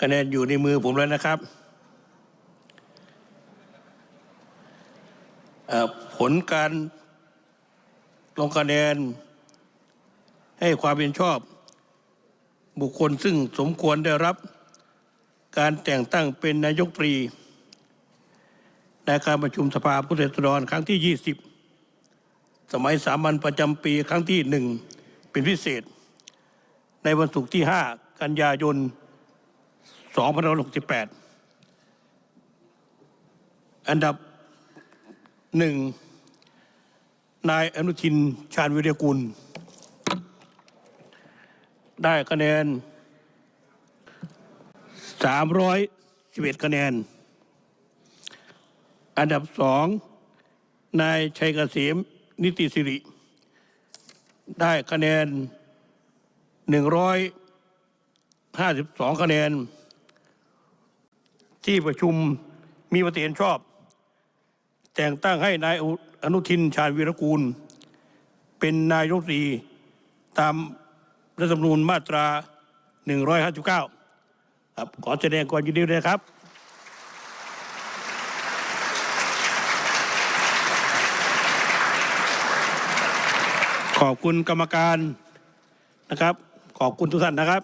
คะแนนอยู่ในมือผมแล้วนะครับ ผลการลงคะแนนให้ความเป็นชอบ บุคคลซึ่งสมควรได้รับ การแต่งตั้งเป็นนายกตรี ในการประชุมสภาผู้แทนราษฎรครั้งที่ 20 สมัยสามัญประจำปีครั้งที่หนึ่งเป็นพิเศษ ในวันศุกร์ที่ 5 กันยายน 2568อันดับหนึ่งนายอนุทินชาญวิรยกุล ได้คะแนน311คะแนน อันดับสองนายชัยเกษมนิติสิริ ได้คะแนน152คะแนน ที่ประชุมมีมติเห็นชอบ แต่งตั้งให้นายอนุทินชาญวีรกูล เป็นนายกรัฐมนตรีตามรัฐธรรมนูญมาตรา 159 ครับขอแสดงความยินดีด้วยนะครับขอบคุณกรรมการนะครับ ขอบคุณทุกท่านนะครับ